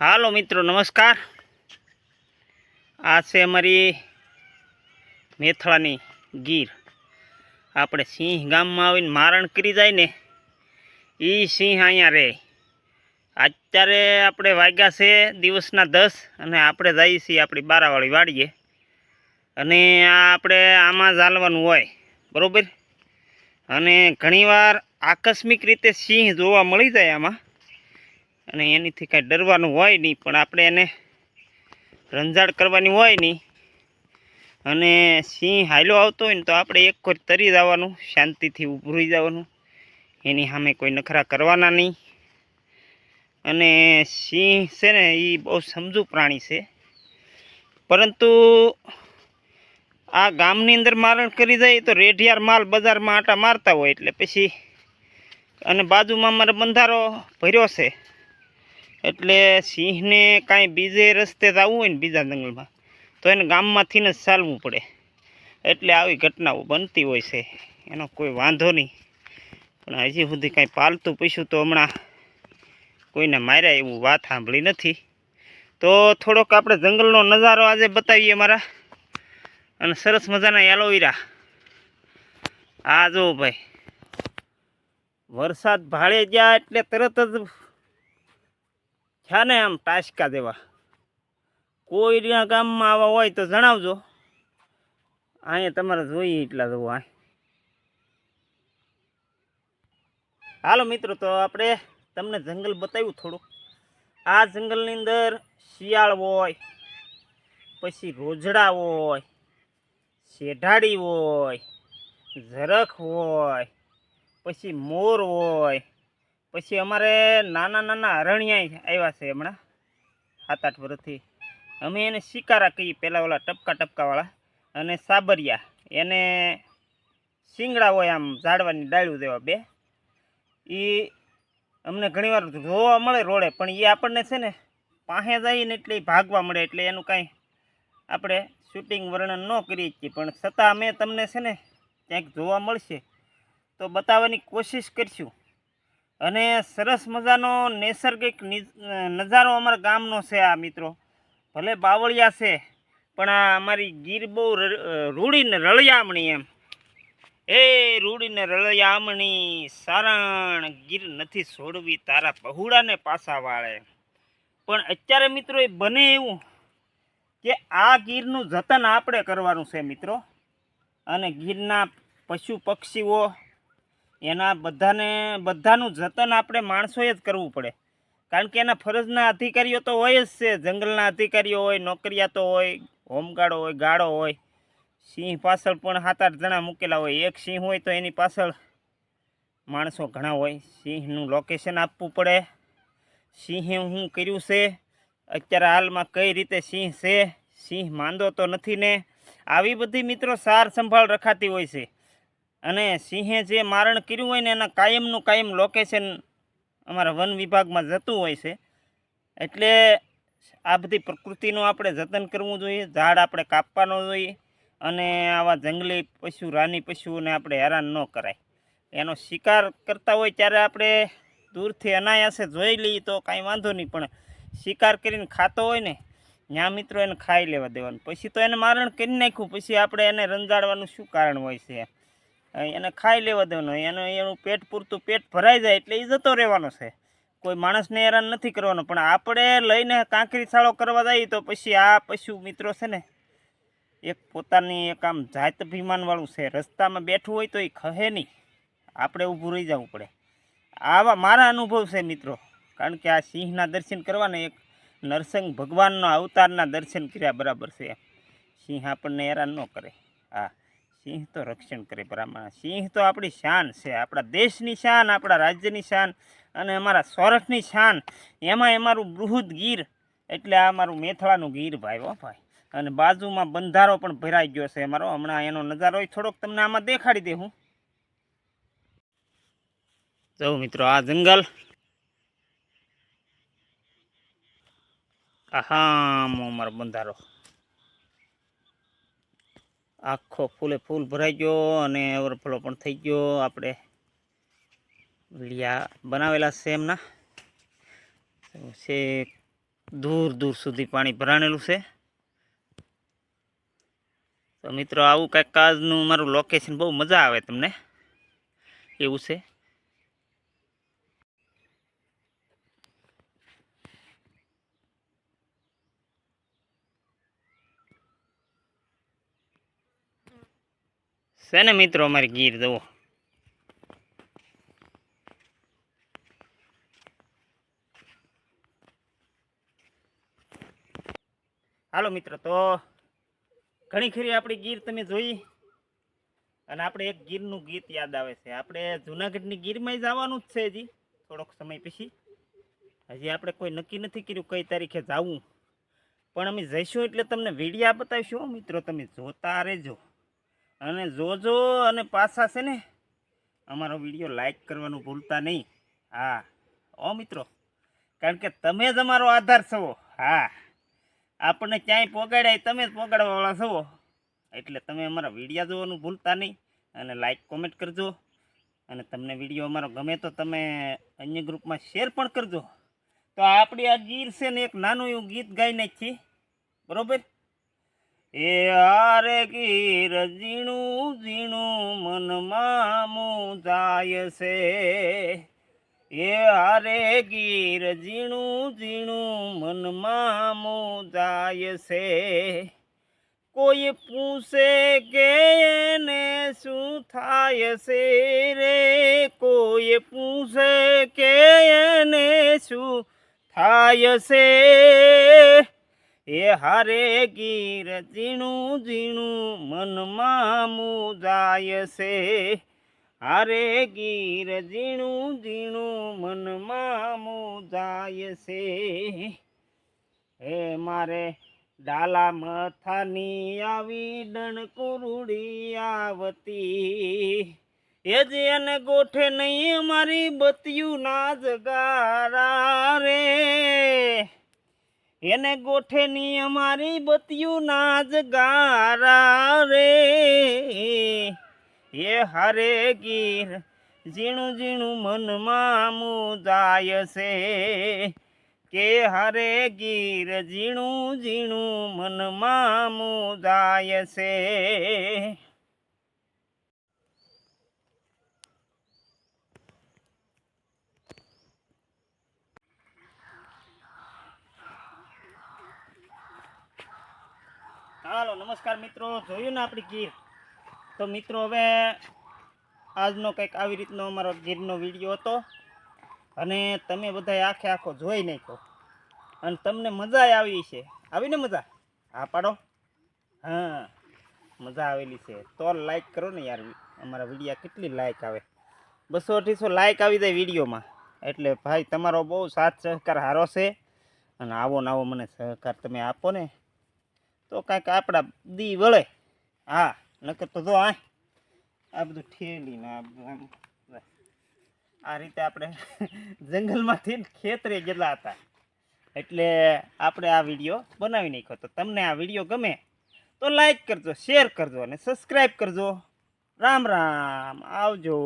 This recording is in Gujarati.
હાલો મિત્રો, નમસ્કાર. આ છે અમારી મેથળાની ગીર. આપણે સિંહ ગામમાં આવીને મારણ કરી જાય ને એ સિંહ અહીંયા રહે. અત્યારે આપણે વાગ્યા છે દિવસના દસ અને આપણે જઈએ છીએ આપણી બારાવાળી વાડીએ. અને આ આપણે આમાં ચાલવાનું હોય, બરાબર? અને ઘણીવાર આકસ્મિક રીતે સિંહ જોવા મળી જાય આમાં. અને એનીથી કાંઈ ડરવાનું હોય નહીં, પણ આપણે એને રંજાડ કરવાની હોય નહીં. અને સિંહ હાલો આવતો હોય ને તો આપણે એક કોઈ તરી જવાનું, શાંતિથી ઊભું રહી જવાનું. એની સામે કોઈ નખરા કરવાના નહીં. અને સિંહ છે ને એ બહુ સમજુ પ્રાણી છે. પરંતુ આ ગામની અંદર મારણ કરી જાય તો રેઢિયાર માલ બજારમાં આટા મારતા હોય એટલે પછી અને બાજુમાં મારે બંધારો ભર્યો છે. એટલે સિંહને કાંઈ બીજે રસ્તે જવું હોય ને બીજા જંગલમાં, તો એને ગામમાંથીને જ ચાલવું પડે. એટલે આવી ઘટનાઓ બનતી હોય છે. એનો કોઈ વાંધો નહીં. પણ હજી સુધી કાંઈ પાલતું પીશું તો હમણાં કોઈને માર્યા એવું વાત સાંભળી નથી. તો થોડોક આપણે જંગલનો નજારો આજે બતાવીએ મારા. અને સરસ મજાના એલોવેરા આ જો ભાઈ, વરસાદ ભાળે ગયા એટલે તરત જ છે ને આમ ટાસકા દેવા. કોઈના ગામમાં આવા હોય તો જણાવજો. અહીંયા તમારે જોઈએ એટલા જવો હાલો મિત્રો, તો આપણે તમને જંગલ બતાવ્યું થોડુંક. આ જંગલની અંદર શિયાળ હોય, પછી રોજડા હોય શેઢાડી હોય ઝરખ હોય, પછી મોર હોય પછી અમારે નાના નાના અરણિયા આવ્યા છે હમણાં સાત આઠ વર્ષથી. અમે એને શિકારા કહીએ પહેલાં ઓલા ટપકા ટપકાવાળા, અને સાબરિયા. એને શિંગડા હોય આમ ઝાડવાની ડાળ્યું દેવા બે. એ અમને ઘણીવાર જોવા મળે રોડે, પણ એ આપણને છે ને પાસે જઈને એટલે ભાગવા મળે, એટલે એનું કાંઈ આપણે શૂટિંગ વર્ણન ન કરી શકીએ પણ છતાં અમે તમને છે ને, ક્યાંક જોવા મળશે, તો બતાવવાની કોશિશ કરીશું. અને સરસ મજાનો નૈસર્ગિક નજારો અમારા ગામનો છે આ મિત્રો. ભલે બાવળિયા છે, પણ આ અમારી ગીર બહુ રૂડીને રળિયામણી એમ. એ રૂડીને રળિયામણી સારણ ગીર નથી છોડવી, તારા પહુડાને પાછા વાળે પણ અત્યારે મિત્રો એ બને એવું કે આ ગીરનું જતન આપણે કરવાનું છે મિત્રો. અને ગીરના પશુ પક્ષીઓ એના બધાને, બધાનું જતન આપણે માણસોએ જ કરવું પડે. કારણ કે એના ફરજના અધિકારીઓ તો હોય જ છે. જંગલના અધિકારીઓ હોય, નોકરિયાતો હોય, હોમગાર્ડો હોય, ગાળો હોય. સિંહ પાછળ પણ સાત આઠ જણા મૂકેલા હોય. એક સિંહ હોય તો એની પાછળ માણસો ઘણા હોય. સિંહનું લોકેશન આપવું પડે. સિંહે શું કર્યું છે? અત્યારે હાલમાં કઈ રીતે સિંહ છે? સિંહ માંદો તો નથી ને? આવી બધી મિત્રો સાર સંભાળ રખાતી હોય છે. અને સિંહે જે મારણ કર્યું હોય ને એના કાયમનું કાયમ લોકેશન અમારા વન વિભાગમાં જતું હોય છે. એટલે આ બધી પ્રકૃતિનું આપણે જતન કરવું જોઈએ, ઝાડ આપણે કાપવાનો જોઈએ અને આવા જંગલી પશુ, રાની પશુઓને આપણે હેરાન ન કરાય. એનો શિકાર કરતા હોય ત્યારે આપણે દૂરથી અનાયાસે જોઈ લઈએ તો કાંઈ વાંધો નહીં, પણ શિકાર કરીને ખાતો હોય ને ત્યાં મિત્રો એને ખાઈ લેવા દેવાનું. પછી તો એને મારણ કરી નાખ્યું, પછી આપણે એને રંજાડવાનું શું કારણ હોય છે? એને ખાઈ લેવા દેવાનું. એનું એનું પેટ પૂરતું પેટ ભરાઈ જાય એટલે એ જતો રહેવાનો છે. કોઈ માણસને હેરાન નથી કરવાનો, પણ આપણે લઈને કાંકરી શાળો કરવા જઈએ તો પછી આ પશુ મિત્રો છે ને, એક પોતાની એક આમ જાત અભિમાનવાળું છે. રસ્તામાં બેઠું હોય તો એ ખહે નહીં. આપણે ઊભું રહી જવું પડે. આવા મારા અનુભવ છે મિત્રો. કારણ કે આ સિંહના દર્શન કરવાને એક નરસિંહ ભગવાનનો અવતારના દર્શન કર્યા બરાબર છે. સિંહ આપણને હેરાન ન કરે. હા. સિંહ તો રક્ષણ કરે બ્રાહ્મણ સિંહ તો આપણી શાન છે. આપણા દેશની શાન, આપણા રાજ્યની શાન અને અમારા સૌરાષ્ટ્રની શાન. એમાં અમારું બૃહદ ગીર, એટલે આ અમારું મેથળાનું ગીર ભાઈ, હો ભાઈ. અને બાજુમાં બંધારો પણ ભરાઈ ગયો છે અમારો. હમણાં એનો નજારો થોડોક તમને આમાં દેખાડી દે હું. જો મિત્રો, આ જંગલ. આહામો, અમારો બંધારો. આખો ફૂલે ફૂલ ભરાઈ ગયો અને ઓવરફ્લો પણ થઈ ગયો. આપણે લીયા બનાવેલા છે એમના. છે દૂર દૂર સુધી પાણી ભરાણેલું છે. તો મિત્રો, આવું કંઈક કાજનું મારું લોકેશન બહુ મજા આવે તમને. એવું છે. છે ને મિત્રો અમારે ગીર જવો હાલો મિત્રો, તો ઘણી ખરી આપણી ગીર તમે જોઈ. અને આપણે એક ગીરનું ગીત યાદ આવે છે. આપણે જુનાગઢની ગીરમાં જવાનું જ છે હજી, થોડોક સમય પછી. હજી આપણે કોઈ નક્કી નથી કર્યું કઈ તારીખે જવું. પણ અમે જઈશું એટલે તમને વિડીયા બતાવીશું મિત્રો, તમે જોતા રહેજો. અને જોજો અને પાછા છે ને અમારો વીડિયો લાઈક કરવાનું ભૂલતા નહીં. હા. ઓ મિત્રો, કારણ કે તમે જ અમારો આધાર છો. હા. આપણને ક્યાંય પોગાડ્યા તમે જ પોગાડવાવાળા છો. એટલે તમે અમારા વિડીયા જોવાનું ભૂલતા નહીં અને લાઈક કોમેન્ટ કરજો. અને તમને વીડિયો અમારો ગમે તો તમે અન્ય ગ્રુપમાં શેર પણ કરજો. તો આપણી આ ગીર છે ને એક નાનું એવું ગીત ગાઈ નાખીએ બરોબર? એ આરે ગીર ઝીણું ઝીણું મનમાં મુજાય છે. એ આરે ગીર ઝીણું ઝીણું મનમાં મુજાય છે. કોઈ પૂછે કે એને શું થાય છે રે? કોઈ પૂછે કે એને શું થાય છે? એ હારે ગીર ઝીણું ઝીણું મનમાં મુજાય છે. હારે ગીર ઝીણું ઝીણું મનમાં મુજાય છે. હે મારે ડાલા મથાની આવી ડણકુરુડી આવતી. એ જ એને ગોઠે નહીં મારી બતિયું ના જગારા રે. એને ગોઠે ની અમારી બતિયું ના ગારા રે. એ હારે ગીર ઝીણું ઝીણું મનમાં મુજાય છે. કે હારે ગીર ઝીણું ઝીણું મનમાં મુજાય છે. હાલો, નમસ્કાર મિત્રો. જોયું ને આપણી ગીર. તો મિત્રો, હવે આજનો કંઈક આવી રીતનો અમારો ગીરનો વીડિયો હતો. અને તમે બધા આખે આખો જોઈ નાખ્યો. અને તમને મજા આવી છે. આવીને મજા? હા, પાડો. હા, મજા આવેલી છે. તો લાઈક કરો ને યાર. અમારા વિડીયા કેટલી લાઈક આવે. બસો અઢીસો લાઈક આવી જાય વિડીયોમાં. એટલે ભાઈ, તમારો બહુ સાથ સહકાર સારો છે. અને આવો ને આવો મને સહકાર તમે આપો ને. તો કાંઈક આપણા દી વળે. હા, નકર તો જો આ આ બધું ઠેલીને આ બધું આ રીતે આપણે જંગલમાંથી ખેતરે ગયેલા હતા. એટલે આપણે આ વીડિયો બનાવી નાખ્યો. તો તમને આ વીડિયો ગમે તો લાઈક કરજો શેર કરજો અને સબસ્ક્રાઈબ કરજો. રામ રામ, આવજો.